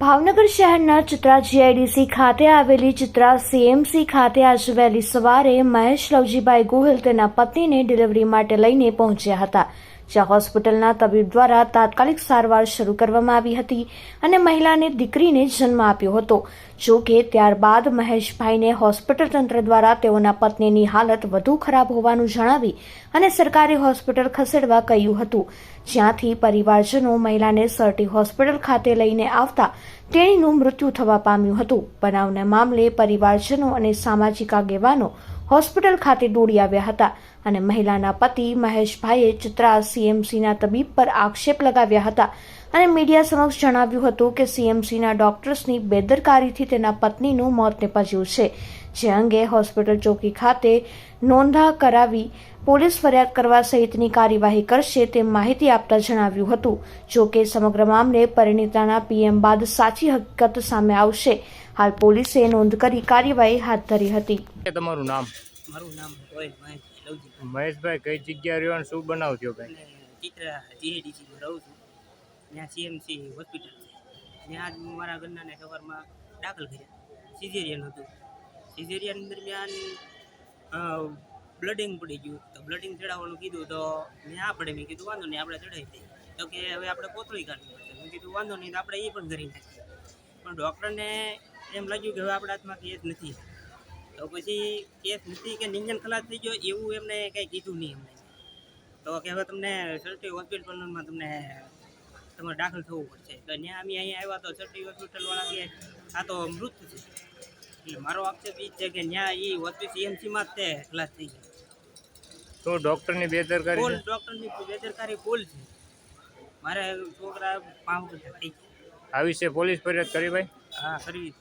ભાવનગર શહેરના ચિત્રા જીઆઈડીસી ખાતે આવેલી ચિત્રા સીએમસી ખાતે આજે વહેલી સવારે મહેશ લવજીભાઈ ગોહિલ તેના પત્નીને ડિલિવરી માટે લઈને પહોંચ્યા હતા. જ્યાં હોસ્પિટલના તબીબ દ્વારા તાત્કાલિક સારવાર શરૂ કરવામાં આવી હતી અને મહિલાને દીકરીને જન્મ આપ્યો હતો. જો કે ત્યારબાદ મહેશભાઈને હોસ્પિટલ તંત્ર દ્વારા તેઓના પત્નીની હાલત વધુ ખરાબ હોવાનું જણાવી અને સરકારી હોસ્પિટલ ખસેડવા કહ્યું હતું. જ્યાંથી પરિવારજનો મહિલાને સરટી હોસ્પિટલ ખાતે લઈને આવતા તેણીનું મૃત્યુ થવા પામ્યું હતું. બનાવના મામલે પરિવારજનો અને સામાજિક આગેવાનો હોસ્પિટલ ખાતે દોડી આવ્યા હતા અને મહિલાના પતિ મહેશભાઈએ ચિત્રા સીએમસીના તબીબ પર આક્ષેપ લગાવ્યા હતા અને મીડિયા સમક્ષ જણાવ્યું હતું કે સીએમસીના ડોક્ટર્સની બેદરકારીથી તેના પત્નીનું મોત નિપજ્યું છે. જે અંગે હોસ્પિટલ ચોકી ખાતે નોંધા કરાવી પોલીસ ફરિયાદ કરવા સહિતની કાર્યવાહી કરશે તેમ માહિતી આપતા જણાવ્યું હતું. જો કે સમગ્ર મામલે પરિણીતાના પીએમ બાદ સાચી હકીકત સામે આવશે. હાલ પોલીસે નોંધ કરી કાર્યવાહી હાથ ધરી હતી. તમારું નામ? મારું નામ મહેશભાઈ કઈ જગ્યા રહ્યો અને શું બનાવ થયો ભાઈ ચિત્ર જીએડીસીમાં રહું છું. ત્યાં સીએમસી હોસ્પિટલ છે. ત્યાં મારા ઘરનાને સવારમાં દાખલ કર્યા. સિઝેરિયન હતું. સિઝેરિયન દરમિયાન બ્લડિંગ પડી ગયું. તો બ્લડિંગ ચડાવવાનું કીધું, તો મેં આપણે મેં કીધું, વાંધો નહીં, આપણે ચડાવી દઈએ. તો કે, હવે આપણે કોથળી કાઢવી પડશે. મેં કીધું, વાંધો નહીં, તો આપણે એ પણ કરી નાખીએ પણ ડૉક્ટરને એમ લાગ્યું કે હવે આપણા હાથમાં કેસ નથી. તો પછી કેસ નથી કે નિંજન ખલાસ થઈ ગયો, એવું એમને કંઈ કીધું નહીં એમને. તો કે હવે તમને સરટી હોસ્પિટલમાં તમને તમારે દાખલ થવું પડશે. તો ત્યાં અમે અહીંયા આવ્યા તો સરટી હોસ્પિટલવાળા કે, આ તો મૃત છે. એટલે મારો આક્ષેપ એ છે કે ત્યાં એ હોસ્પિટલ સીએમસીમાં જ તે ખલાસ થઈ ગયા તો ડૉક્ટરની બેદરકારી ફૂલ છે? ડૉક્ટરની બેદરકારી ફૂલ છે. મારે છોકરા પાંચ થઈ ગયા. આ પોલીસ ફરિયાદ કરી ભાઈ? હા કરવી